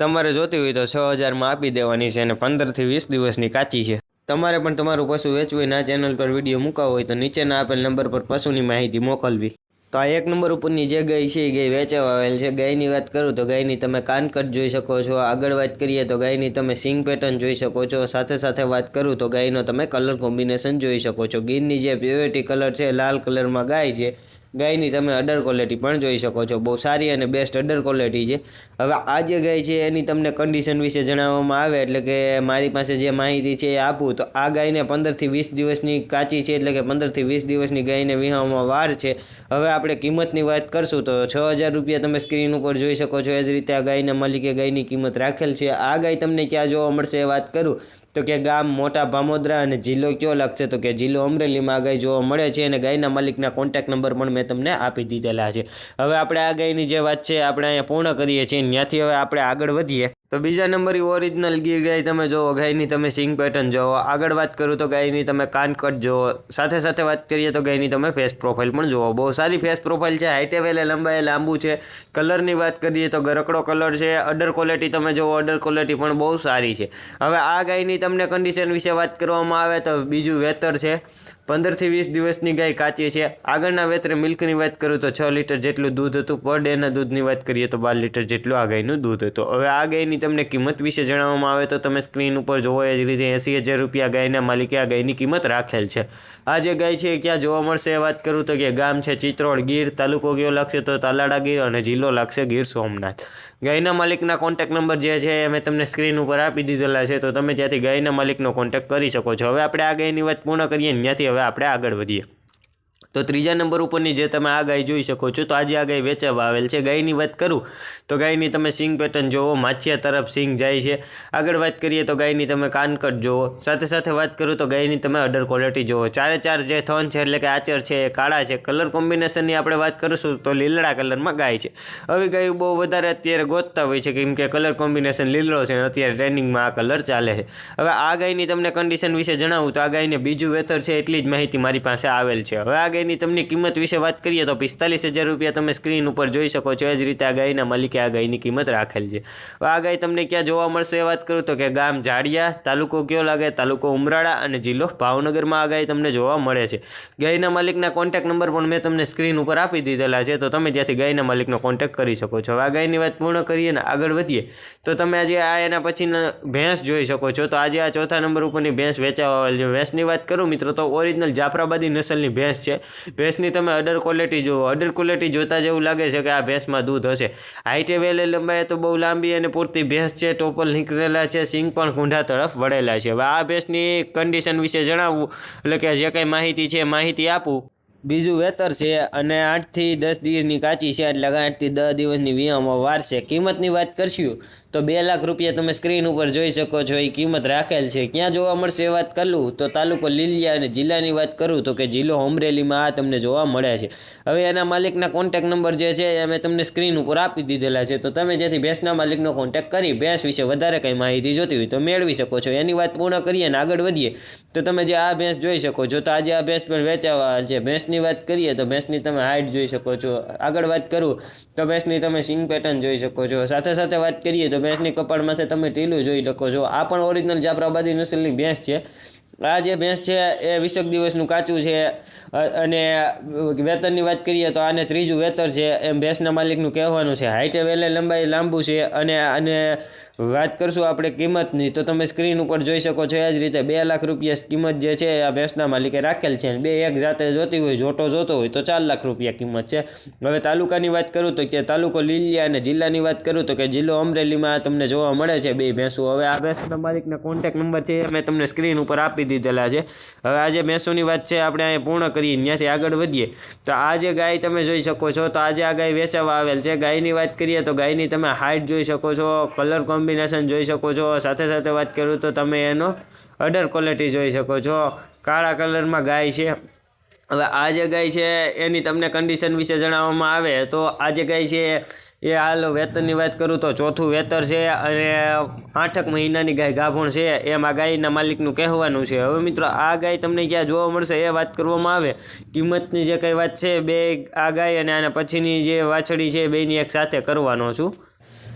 તમારે જોતી હોય તો છ હજારમાં આપી દેવાની છે અને પંદરથી વીસ દિવસની કાચી છે. તમારે પણ તમારું પશુ વેચવું હોય ના ચેનલ પર વીડિયો મૂકાવો હોય તો નીચેના આપેલ નંબર પર પશુની માહિતી મોકલવી. તો આ એક નંબર ઉપરની જે ગાય છે એ ગાય વેચાવા આવેલ છે. ગાયની વાત કરું તો ગાયની તમે કાનકટ જોઈ શકો છો. આગળ વાત કરીએ તો ગાયની તમે સિંગ પેટર્ન જોઈ શકો છો. સાથે સાથે વાત કરું તો ગાયનો તમે કલર કોમ્બિનેશન જોઈ શકો છો. ગીરની જે પ્યોરિટી કલર છે લાલ કલરમાં ગાય છે. ગાયની તમે અડર ક્વોલિટી પણ જોઈ શકો છો. બહુ સારી અને બેસ્ટ અડર ક્વોલિટી છે. હવે આ જે ગાય છે, એની તમને કન્ડિશન વિશે જણાવવામાં આવે, એટલે કે મારી પાસે જે માહિતી છે એ આપું, તો આ ગાયને પંદરથી વીસ દિવસની કાચી છે, એટલે કે પંદરથી વીસ દિવસની ગાયને વિહામાં વાર છે. હવે આપણે કિંમતની વાત કરશું, તો છ હજાર રૂપિયા તમે સ્ક્રીન ઉપર જોઈ શકો છો. એ જ રીતે આ ગાયના માલિકે ગાયની કિંમત રાખેલ છે. આ ગાય તમને ક્યાં જોવા મળશે એ વાત કરું. તો કે ગામ મોટા ભામોદરા અને જિલ્લો કયો લાગશે? તો કે જિલ્લો અમરેલીમાં ગાય જોવા મળે છે અને ગાયના માલિકના કોન્ટેક્ટ નંબર પણ મેં તમને આપી દીધેલા છે. હવે આપણે આ ગાયની જે વાત છે, આપણે અહીંયા પૂર્ણ કરીએ છીએ. ત્યાંથી હવે આપણે આગળ વધીએ. તો બીજા નંબર ઓરિજિનલ ગીર ગાય તમે જોવો, ગાયની તમે સિંગ પેટર્ન જોવો. આગળ વાત કરું તો ગાયની તમે કાનકટ જોવો. સાથે સાથે વાત કરીએ તો ગાયની તમે ફેસ પ્રોફાઇલ પણ જોવો. બહુ સારી ફેસ પ્રોફાઇલ છે હાઈટે વેલે લંબાઈ લાંબુ છે. કલરની વાત કરીએ તો ગરકડો કલર છે. અડર ક્વોલિટી તમે જોવો અડર ક્વોલિટી પણ બહુ સારી છે. હવે આ ગાયની તમને કન્ડિશન વિશે વાત કરવામાં આવે તો બીજું વેતર છે. પંદરથી વીસ દિવસની ગાય કાચી છે. આગળના વેતરે મિલ્કની વાત કરું તો છ લીટર જેટલું દૂધ હતું. પર ડેના દૂધની વાત કરીએ તો બાર લીટર જેટલું આ ગાયનું દૂધ હતું. હવે આ ગાયની તમને કિંમત વિશે જણાવવામાં આવે તો તમે સ્ક્રીન ઉપર જોવો એ જ રીતે એંસી હજાર રૂપિયા ગાયના માલિકે આ ગાયની કિંમત રાખેલ છે. આ જે ગાય છે એ ક્યાં જોવા મળશે એ વાત કરું તો કે ગામ છે ચિત્રોડ ગીર, તાલુકો કયો લાગશે તો તાલાડા ગીર અને જિલ્લો લાગશે ગીર સોમનાથ. ગાયના માલિકના કોન્ટેક્ટ નંબર જે છે એ મેં તમને સ્ક્રીન ઉપર આપી દીધેલા છે તો તમે ત્યાંથી ગાયના માલિકનો કોન્ટેક્ટ કરી શકો છો. હવે આપણે આ ગાયની વાત પૂર્ણ કરીએ ત્યાંથી હવે આપણે આગળ વધીએ. તો ત્રીજા નંબર ઉપરની જે તમે આ ગાય જોઈ શકો છો, તો આજે આ ગાય વેચાવા આવેલ છે. ગાયની વાત કરું, તો ગાયની તમે સિંગ પેટર્ન જોવો, માછિયા તરફ સિંગ જાય છે. આગળ વાત કરીએ તો ગાયની તમે કાનકટ જોવો. સાથે સાથે વાત કરું તો ગાયની તમે અડર ક્વોલિટી જોવો. ચારે ચાર જે થન છે, એટલે કે આચર છે, એ કાળા છે કલર કોમ્બિનેશનની આપણે વાત કરીશું, તો લીલડા કલરમાં ગાય છે. હવે ગાયું બહુ વધારે અત્યારે ગોતતા હોય છે, કેમ કે કલર કોમ્બિનેશન લીલો છે અત્યારે ટ્રેનિંગમાં આ કલર ચાલે છે. હવે આ ગાયની તમને કન્ડિશન વિશે જણાવું, તો આ ગાયને બીજું વેતર છે, એટલી જ માહિતી મારી પાસે આવેલ છે. હવે આ ગાયની તમને કિંમત વિશે વાત કરીએ તો પિસ્તાલીસ હજાર રૂપિયા તમે સ્ક્રીન ઉપર જોઈ શકો છો. એ જ રીતે આ ગાયના માલિકે આ ગાયની કિંમત રાખેલ છે. આ ગાય તમને ક્યાં જોવા મળશે એ વાત કરું તો કે ગામ જાડિયા તાલુકો કયો લાગે? તાલુકો ઉમરાળા અને જિલ્લો ભાવનગરમાં આ ગાય તમને જોવા મળે છે. ગાયના માલિકના કોન્ટેક્ટ નંબર પણ મેં તમને સ્ક્રીન ઉપર આપી દીધેલા છે, તો તમે ત્યાંથી ગાયના માલિકનો કોન્ટેક્ટ કરી શકો છો. આ ગાયની વાત પૂર્ણ કરીએ ને આગળ વધીએ, તો તમે આજે આ એના પછીના ભેંસ જોઈ શકો છો. તો આજે આ ચોથા નંબર ઉપરની ભેંસ વેચાવા આવેલ ભેંસની વાત કરું મિત્રો, તો ઓરિજિનલ જાફરાબાદી નસલની ભેંસ છે. ભેંસની તમે અડર ક્વોલિટી જુઓ. અડર ક્વોલિટી જોતાં જેવું લાગે છે કે આ ભેંસમાં દૂધ હશે. હાઈટે વેલે લંબાઈ તો બહુ લાંબી અને પૂરતી ભેંસ છે, ટોપલ નીકળેલા છે, સિંગ પણ કુંઢા તરફ વળેલા છે. હવે આ ભેંસની કન્ડિશન વિશે જણાવવું એટલે કે જે કંઈ માહિતી છે માહિતી આપું. બીજું વેતર છે અને આઠથી દસ દિવસની કાચી છે, એટલે આઠથી દસ દિવસની વીમામાં વાર છે. કિંમતની વાત કરશું. તો બે લાખ રૂપિયા તમે સ્ક્રીન ઉપર જોઈ શકો છો એ કિંમત રાખેલ છે. ક્યાં જોવા મળશે એ વાત કરું, તો તાલુકો લીલિયા અને જિલ્લાની વાત કરું, તો કે જિલ્લો અમરેલીમાં આ તમને જોવા મળે છે. હવે એના માલિકના કોન્ટેક નંબર જે છે, એ અમે તમને સ્ક્રીન ઉપર આપી દીધેલા છે. તો તમે જેથી ભેંસના માલિકનો કોન્ટેક કરી, ભેંસ વિશે વધારે કંઈ માહિતી જોતી હોય તો મેળવી શકો છો. એની વાત પૂર્ણ કરીએ અને આગળ વધીએ, તો તમે જે આ ભેંસ જોઈ શકો છો, તો આજે આ ભેંસ પણ વેચાવા છે ભેંસની વાત કરીએ, તો ભેંસની તમે હાઇટ જોઈ શકો છો. આગળ વાત કરું, તો ભેંસની તમે સિંગ પેટર્ન જોઈ શકો છો. સાથે સાથે વાત કરીએ, તો ભેંસની કપાળમાંથી તમે ટીલું જોઈ શકો છો. આ પણ ઓરિજિનલ જાફરાબાદી નસલની ભેંસ છે. આ જે ભેંસ છે, એ વીસેક દિવસનું કાચું છે. અને વેતનની વાત કરીએ તો આને ત્રીજું વેતર છે. એમ ભેંસના માલિકનું કહેવાનું છે. હાઈટે વેલે, લંબાઈ લાંબુ છે. અને આને વાત કરશું આપણે કિંમતની. તો તમે સ્ક્રીન ઉપર જોઈ શકો છો એ જ રીતે બે લાખ રૂપિયા કિંમત જે છે આ ભેંસના માલિકે રાખેલ છે બે એક જાતે જોતી હોય, જોટો જોતો હોય, તો ચાર લાખ રૂપિયા કિંમત છે. હવે તાલુકાની વાત કરું તો કે તાલુકો લીલિયા અને જિલ્લાની વાત કરું તો કે જિલ્લો અમરેલીમાં તમને જોવા મળે છે બે ભેંસો. હવે આ ભેંસના માલિકના કોન્ટેક નંબર છે મેં તમને સ્ક્રીન ઉપર આપી દીધેલા છે. હવે આ જે ભેંસોની વાત છે આપણે અહીંયા પૂર્ણ કરીએ, ત્યાંથી આગળ વધીએ. તો આ જે ગાય તમે જોઈ શકો છો, તો આજે આ ગાય વેચાવા આવેલ છે, ગાયની વાત કરીએ તો ગાયની તમે હાઇટ જોઈ શકો છો કલર કોમ્બિનેશન જોઈ શકો છો. સાથે સાથે વાત કરું તો તમે એનો અડર ક્વોલિટી જોઈ શકો છો. કાળા કલરમાં ગાય છે. હવે આ જે ગાય છે, એની તમને કન્ડિશન વિશે જણાવવામાં આવે તો આ જે ગાય છે, એ હાલ વેતનની વાત કરું તો ચોથું વેતર છે અને આઠક મહિનાની ગાય ગાભણ છે. એમ આ ગાયના માલિકનું કહેવાનું છે. હવે મિત્રો, આ ગાય તમને ક્યાં જોવા મળશે એ વાત કરવામાં આવે. કિંમતની જે કંઈ વાત છે, બે આ ગાય અને આના પછીની જે વાછડી છે, બેની એક સાથે કરવાનો છું.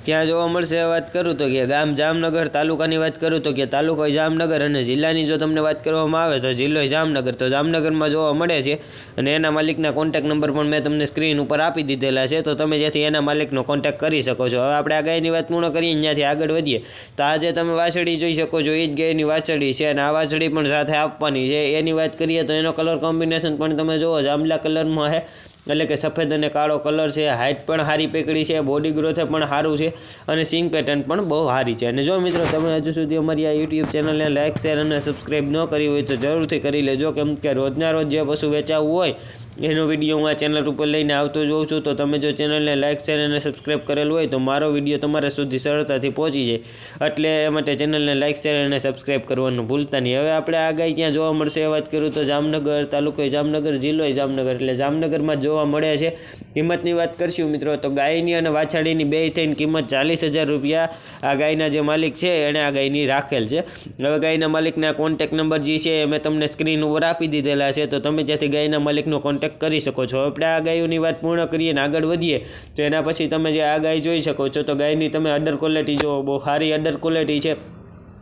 ક્યાં જોવા મળશે વાત કરું તો કે ગામ જામનગર તાલુકાની વાત કરું તો કે તાલુકો જામનગર અને જિલ્લાની જો તમને વાત કરવામાં આવે તો જિલ્લો જામનગર તો જામનગરમાં જોવા મળે છે અને એના માલિકના કોન્ટેક નંબર પણ મેં તમને સ્ક્રીન ઉપર આપી દીધેલા છે તો તમે જેથી એના માલિકનો કોન્ટેક કરી શકો છો. હવે આપણે આ ગાયની વાત પૂર્ણ કરીએ ત્યાંથી આગળ વધીએ. તો આજે તમે વાછડી જોઈ શકો છો એ જ ગાયની વાછડી છે અને આ વાછડી પણ સાથે આપવાની છે. એની વાત કરીએ તો એનો કલર કોમ્બિનેશન પણ તમે જુઓ જાંબલા કલરમાં છે. એટલે કે સફેદ અને કાળો કલર છે હાઇટ પણ સારી પેકડી છે બોડી ગ્રોથ પણ સારું છે અને સિંગ પેટર્ન પણ બહુ સારી છે. અને જો મિત્રો તમે હજુ સુધી અમારી આ યુટ્યુબ ચેનલને લાઇક શેર અને સબસ્ક્રાઈબ ન કરી હોય તો જરૂરથી કરી લેજો. કેમ કે રોજના રોજ જે પશુ વેચાવવું હોય એનો વીડિયો હું આ ચેનલ ઉપર લઈને આવતો જોઉં છું, તો તમે જો ચેનલને લાઇક શેર અને સબસ્ક્રાઈબ કરેલું હોય, તો મારો વીડિયો તમારા સુધી સરળતાથી પહોંચી જાય. એટલે એ માટે ચેનલને લાઇક શેર અને સબસ્ક્રાઈબ કરવાનું ભૂલતા નહીં. હવે આપણે આ ગાય ક્યાં જોવા મળશે એ વાત કરું તો જામનગર તાલુકો જામનગર જિલ્લો જામનગર. એટલે જામનગરમાં જોવા મળે છે. કિંમતની વાત કરશું મિત્રો, તો ગાયની અને વાછાડીની બે થઈને કિંમત ચાલીસ હજાર રૂપિયા. આ ગાયના જે માલિક છે એણે આ ગાયની રાખેલ છે. હવે ગાયના માલિકના કોન્ટેક નંબર જે છે, એ મેં તમને સ્ક્રીન ઉપર આપી દીધેલા છે. તો તમે જ્યાંથી ગાયના માલિકનો કોન્ટેક કરી શકો છો. આપણે આ ગાયોની વાત પૂર્ણ કરીએ ને આગળ વધીએ, તો એના પછી તમે જે આ ગાય જોઈ શકો છો, તો ગાયની તમે અડર ક્વોલિટી જુઓ, બહુ સારી અડર ક્વોલિટી છે.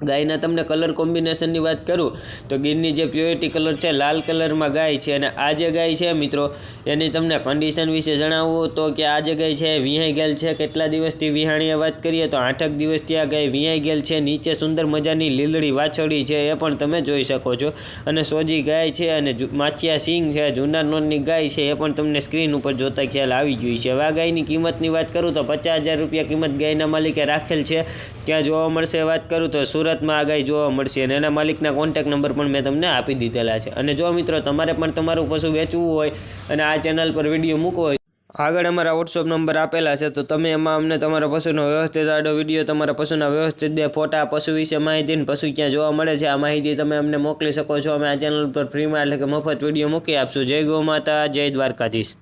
ગાયના તમને કલર કોમ્બિનેશનની વાત કરું, તો ગીરની જે પ્યોરિટી કલર છે, લાલ કલરમાં ગાય છે અને આ જે ગાય છે મિત્રો, એની તમને કન્ડિશન વિશે જણાવવું તો કે આ જે ગાય છે વિહાઈ ગયેલ છે. કેટલા દિવસથી વિહાણીએ વાત કરીએ તો આઠક દિવસથી આ ગાય વિહાઈ ગયેલ છે. નીચે સુંદર મજાની લીલડી વાછડી છે, એ પણ તમે જોઈ શકો છો. અને સોજી ગાય છે અને માછિયા સિંગ છે, જૂના નોનની ગાય છે, એ પણ તમને સ્ક્રીન ઉપર જોતા ખ્યાલ આવી ગઈ છે. આ ગાયની કિંમતની વાત કરું તો પચાસ હજાર રૂપિયા કિંમત ગાયના માલિકે રાખેલ છે. ક્યાં જોવા મળશે વાત કરું તો સુરતમાં આ ગાય જોવા મળશે અને એના માલિકના કોન્ટેક નંબર પણ મેં તમને આપી દીધેલા છે. અને જો મિત્રો તમારે પણ તમારું પશુ વેચવું હોય અને આ ચેનલ પર વીડિયો મૂકવો હોય, આગળ અમારા વોટ્સઅપ નંબર આપેલા છે, તો તમે એમાં અમને તમારા પશુનો વ્યવસ્થિત આડો વીડિયો તમારા પશુના વ્યવસ્થિત બે ફોટા, પશુ વિશે માહિતી ને પશુ ક્યાં જોવા મળે છે, આ માહિતી તમે અમને મોકલી શકો છો. અમે આ ચેનલ પર ફ્રીમાં એટલે કે મફત વીડિયો મૂકી આપશું. જય ગૌ માતા, જય દ્વારકાધીશ.